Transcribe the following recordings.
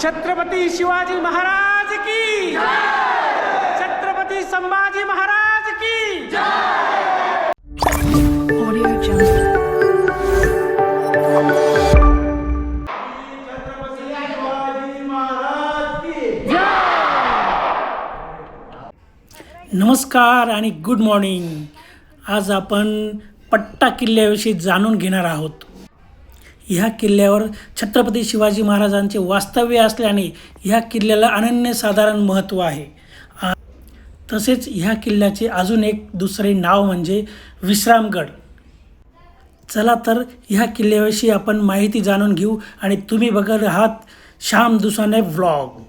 छत्रपती शिवाजी महाराज की छत्रपती संभाजी महाराज की. नमस्कार आणि गुड मॉर्निंग आज आपण पट्टा किल्ल्याविषयी जाणून घेणार आहोत. ह्या किल्ल्यावर छत्रपती शिवाजी महाराजांचे वास्तव्य असल्याने ह्या किल्ल्याला अनन्यसाधारण महत्त्व आहे. तसेच ह्या किल्ल्याचे अजून एक दुसरे नाव म्हणजे विश्रामगड. चला तर ह्या किल्ल्याविषयी आपण माहिती जाणून घेऊ आणि तुम्ही बघत आहात श्याम दुसाने व्लॉग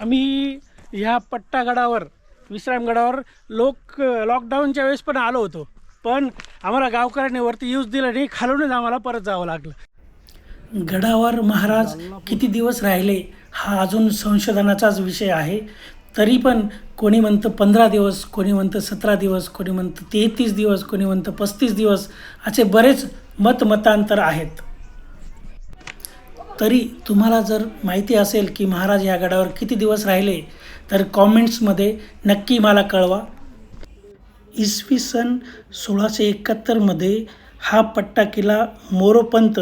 आम्ही ह्या पट्टागडावर विश्रामगडावर लोक लॉकडाऊनच्या वेळेस पण आलो होतो. पण आम्हाला गावकऱ्यांनी वरती यूज दिलं नाही खालूनच आम्हाला परत जावं लागलं. गडावर महाराज किती दिवस राहिले हा अजून संशोधनाचाच विषय आहे. तरी पण कोणी म्हणतं पंधरा दिवस कोणी म्हणतं सतरा दिवस कोणी म्हणतं तेहतीस दिवस कोणी म्हणतं पस्तीस दिवस असे बरेच मतमतांतर आहेत. तरी तुम्हाला जर माहिती असेल की महाराज या गडावर किती दिवस राहिले तर कॉमेंट्समध्ये नक्की मला कळवा. इसवी सन सोळाशे एकाहत्तरमध्ये हा पट्टा किल्ला मोरोपंत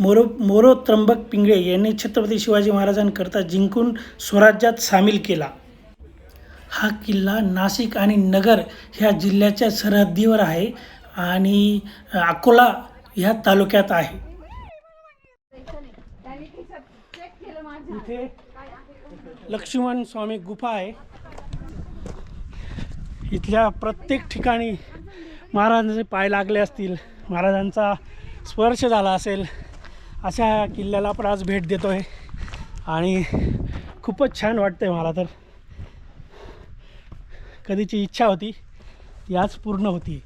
मोरो मोरो त्र्यंबक पिंगळे यांनी छत्रपती शिवाजी महाराजांकरता जिंकून स्वराज्यात सामील केला. हा किल्ला नाशिक आणि नगर ह्या जिल्ह्याच्या सरहद्दीवर आहे आणि अकोला ह्या तालुक्यात आहे. लक्ष्मण स्वामी गुफा आहे. इथल्या प्रत्येक ठिकाणी महाराजांचे पाय लागले असतील महाराजांचा स्पर्श झाला असेल अशा किल्ल्याला आपण आज भेट देतो आहे आणि खूपच छान वाटतं आहे मला तर. कधीची इच्छा होती ती आज पूर्ण होती.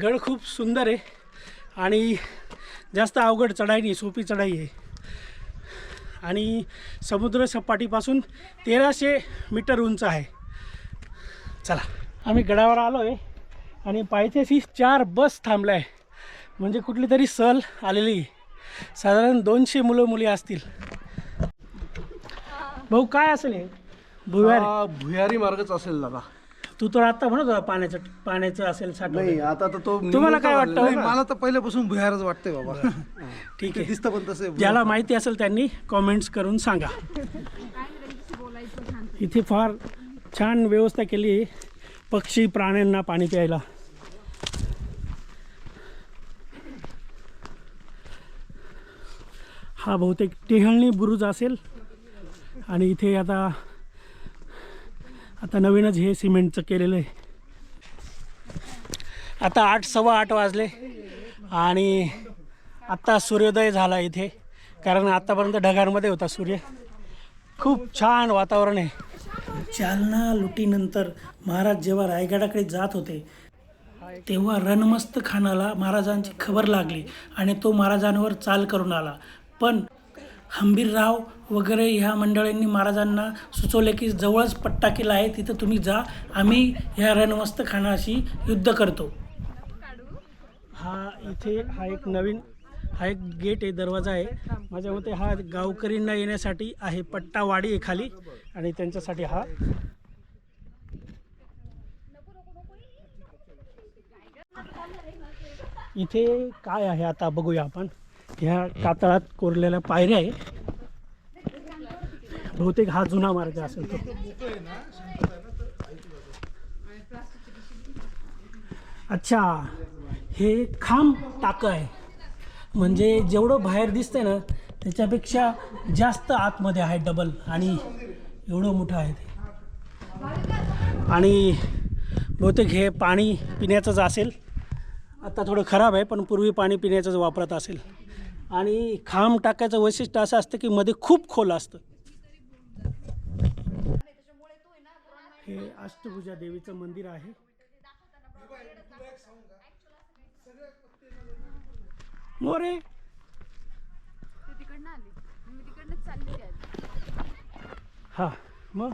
गड खूप सुंदर आहे आणि जास्त अवघड चढाई नाही सोपी चढाई आहे. आणि समुद्र सपाटीपासून तेराशे मीटर उंच आहे. चला आम्ही गडावर आलो आहे आणि पायथ्याशी चार बस थांबल्या आहे म्हणजे कुठली तरी सहल आलेली. साधारण दोनशे मुलं मुली असतील. भाऊ काय असेल हे? भुयारी. हा भुयारी मार्गच असेल दादा. तू तर आता म्हणत होता पाण्याचं पाण्याचं असेल साठवण नाही आता तर तो तुम्हाला काय वाटतं? मला तर पहिल्यापासून भुयारच वाटतंय बाबा. ठीक आहे. दिसतं पण तसे ज्याला माहिती असेल त्यांनी कॉमेंट्स करून सांगा. इथे फार छान व्यवस्था केली. आहे पक्षी प्राण्यांना पाणी प्यायला. हा बहुतेक टेहळणी बुरुज असेल. आणि इथे आता आता नवीनच हे सिमेंटचं केलेलं आहे. आता आठ सव्वा आठ वाजले आणि आत्ता सूर्योदय झाला इथे. कारण आत्तापर्यंत ढगांमध्ये होता सूर्य. खूप छान वातावरण आहे. जालना लुटीनंतर महाराज जेव्हा रायगडाकडे जात होते तेव्हा रणमस्त खानाला महाराजांची खबर लागली आणि तो महाराजांवर चाल करून आला. पण हंबीरराव वगैरे ह्या मंडळींनी महाराजांना सुचवले की जवळच पट्टा किल्ला आहे तिथं तुम्ही जा. आम्ही ह्या रणमस्त खानाशी युद्ध करतो. हा इथे हा एक नवीन हा एक गेट आहे दरवाजा आहे. माझ्या मते हा गावकरींना येण्यासाठी आहे पट्टावाडी आहे खाली आणि त्यांच्यासाठी हा. इथे काय आहे आता बघूया आपण. ह्या कातळात कोरलेल्या पायऱ्या आहे. बहुतेक हा जुना मार्ग असेल तो. अच्छा हे खांब टाकं आहे. म्हणजे जेवढं बाहेर दिसतंय ना त्याच्यापेक्षा जास्त आतमध्ये आहे डबल आणि एवढं मोठं आहे ते. आणि बहुतेक हे पाणी पिण्याचंच असेल. आता थोडं खराब आहे पण पूर्वी पाणी पिण्याचंच वापरत असेल. आणि खांब टाकायचं वैशिष्ट्य असं असतं की मध्ये खूप खोल असतं. हे अष्टभुजा देवीचं मंदिर आहे. मोरे! ते तिकडनं आली. मी तिकडनंच चालली आहे. हा मग?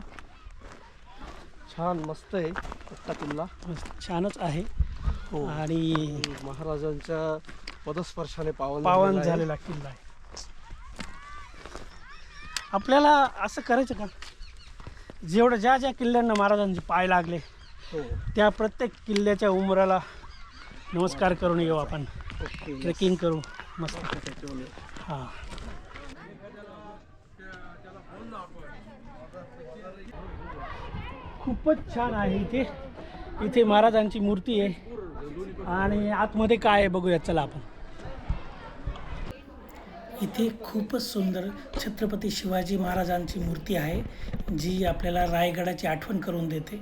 छान मस्त आहे. पट्टा किल्ला छानच आहे. हो. आणि महाराजांच्या पदस्पर्शाने पावन पावन झालेला आहे. झालेला किल्ला आहे. आपल्याला असं करायचं का? जेवढं ज्या ज्या किल्ल्यांना महाराजांचे पाय लागले हो. त्या प्रत्येक किल्ल्याच्या उमराला नमस्कार करून येऊ आपण. ओके. ट्रेकिंग करू. मस्त. त्याच्यामुळे हां. खूपच छान आहे इथे. इथे महाराजांची मूर्ती आहे. आणि आतमध्ये काय आहे बघूया. चला आपण. इथे खूपच सुंदर छत्रपती शिवाजी महाराजांची मूर्ती आहे जी आपल्याला रायगडाची आठवण करून देते.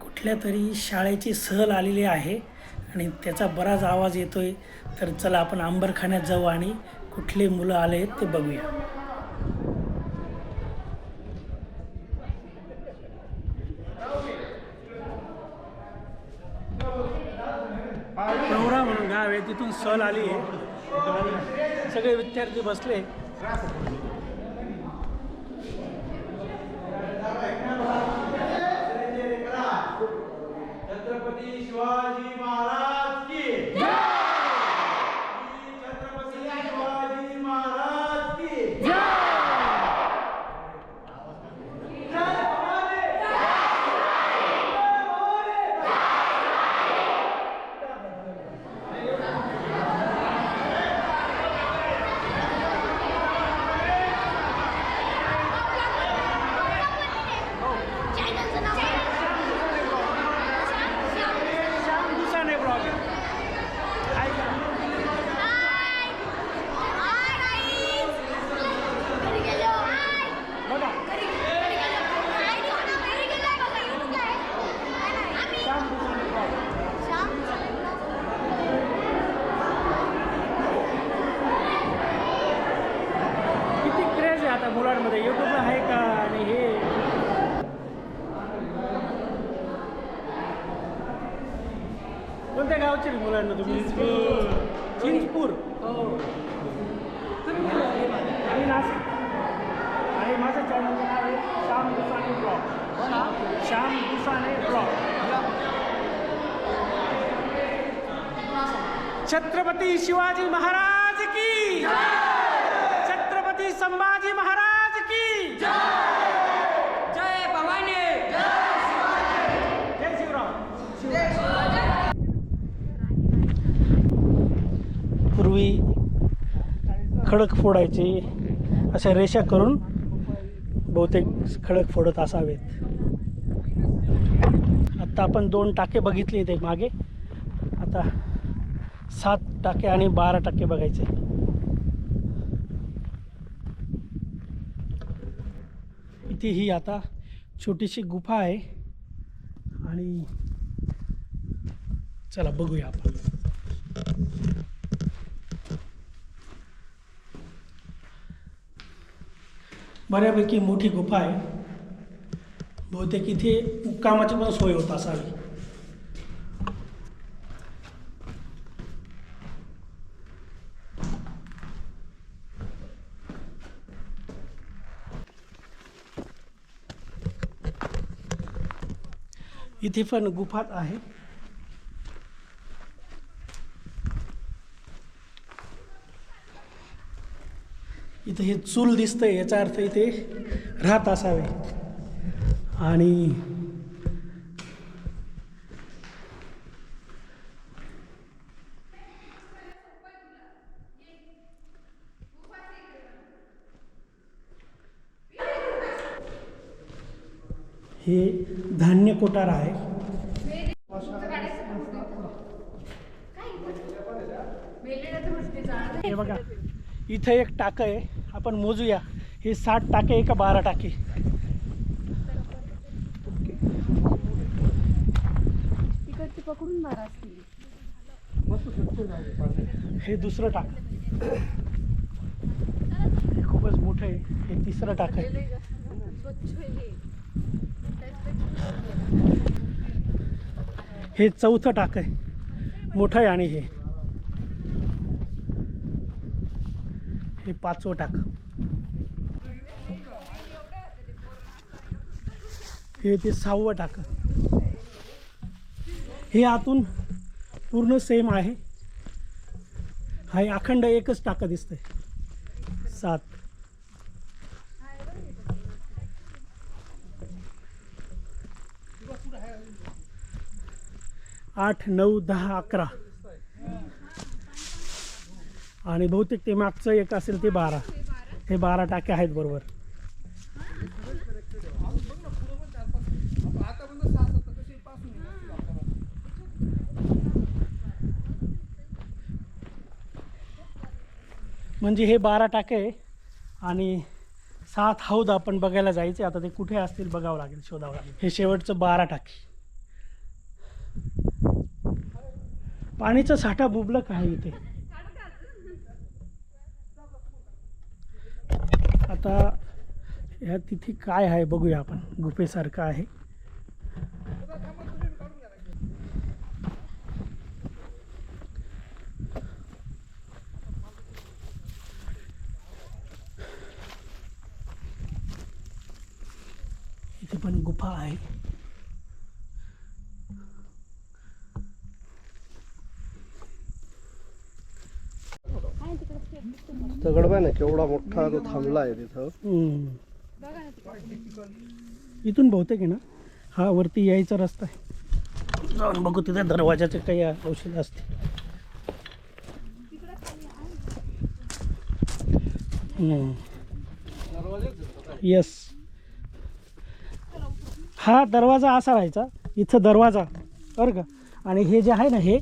कुठल्या तरी शाळेची सहल आलेली आहे आणि त्याचा बराच आवाज येतोय तर चला आपण आंबरखान्यात जाऊ आणि कुठले मुलं आले आहेत ते बघूया. प्रवरा म्हणून गाव आहे तिथून सहल आली आहे. सगळे विद्यार्थी बसले छत्रपती शिवाजी महाराज की छत्रपती शिवाजी महाराज की श्याम दुसाने ब्लॉग आहे का? बघा श्याम दुसाने ब्लॉग किती क्रेज आहे आता मुलांमध्ये युट्यूबला आहे का आणि हे गावचे मुलांना तुम्ही? चिंचपूर. आणि नाशिक. आणि माझं चॅनलचं नाव आहे श्याम दुसाने ब्लॉग श्याम दुसाने ब्लॉग छत्रपती शिवाजी महाराज की! छत्रपती संभाजी महाराज की जय भवानी जय शिवराम पूर्वी खडक फोडायचे अशा रेषा करून बहुतेक खडक फोडत असावेत. आत्ता आपण दोन टाके बघितले ते मागे. आता सात टाके आणि बारा टाके बघायचे. इथे ही आता छोटीशी गुफा आहे. आणि चला बघूया आपण. बऱ्यापैकी मोठी गुफा आहे. बहुतेक इथे मुक्कामाची पण सोय होत असावी. इथे पण गुफात आहे. इथं हे चूल दिसतंय याचा अर्थ इथे राहत असावे. आणि हे धान्य कोठार आहे. हे बघा इथं एक टाकं आहे. आपण मोजूया. हे सात टाके आहे का बारा टाके. हे दुसरं टाक. हे खूपच मोठं आहे. हे तिसरं टाक आहे. हे हे चौथं टाक आहे. मोठं आहे आणि हे. हे पाचवं टाक. हे ते सहावं टाक. हे आतून पूर्ण सेम आहे. हा हे अखंड एकच टाका दिसतंय. सात. आठ नऊ दहा अकरा. आणि बहुतेक ते मागचं एक असेल ते बारा. हे बारा टाके आहेत बरोबर. म्हणजे हे बारा टाके आणि सात हौद आपण बघायला जायचे. आता ते कुठे असतील बघावं लागेल शोधावं लागेल. हे शेवटचं बारा टाके. पाणीचा साठा बुबलक आहे इथे. आता ह्या तिथे काय आहे बघूया आपण. गुफेसारखं आहे. इथे पण गुफा आहे दगड पाय ना केवढा मोठा तो थांबला आहे तिथं. हम्म. इथून बहुतेक आहे ना? हा वरती यायचा रस्ता आहे. जाऊन बघू तिथे दरवाजाचे काही औषध असते येस हा दरवाजा असा राहायचा इथं दरवाजा बरं का? आणि हे जे आहे ना हे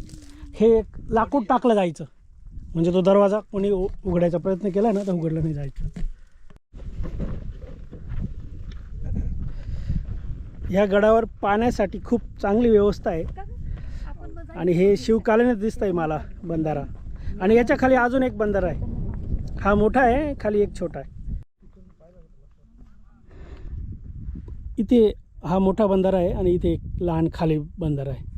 हे लाकूड टाकलं जायचं. म्हणजे तो दरवाजा कोणी उघडायचा प्रयत्न केला ना तर उघडला नाही जायचं. ह्या गडावर पाण्यासाठी खूप चांगली व्यवस्था आहे. आणि हे शिवकालीनच दिसत आहे मला बंधारा. आणि याच्या खाली अजून एक बंधारा आहे. हा मोठा आहे खाली एक छोटा आहे. इथे हा मोठा बंधारा आहे आणि इथे एक लहान खाली बंधारा आहे.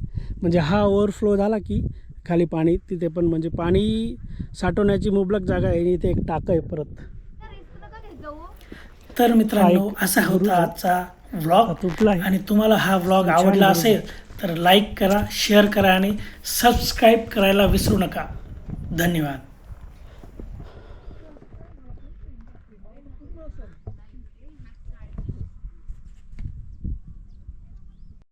म्हणजे हा ओव्हरफ्लो झाला की खाली पाणी तिथे पण म्हणजे पाणी साठवण्याची मुबलक जागा आहे आणि इथे एक टाकं आहे परत. तर मित्रांनो असा होता आजचा व्लॉग तुटला आणि तुम्हाला हा व्लॉग आवडला असेल. तर लाईक करा शेअर करा आणि सबस्क्राईब करायला विसरू नका. धन्यवाद.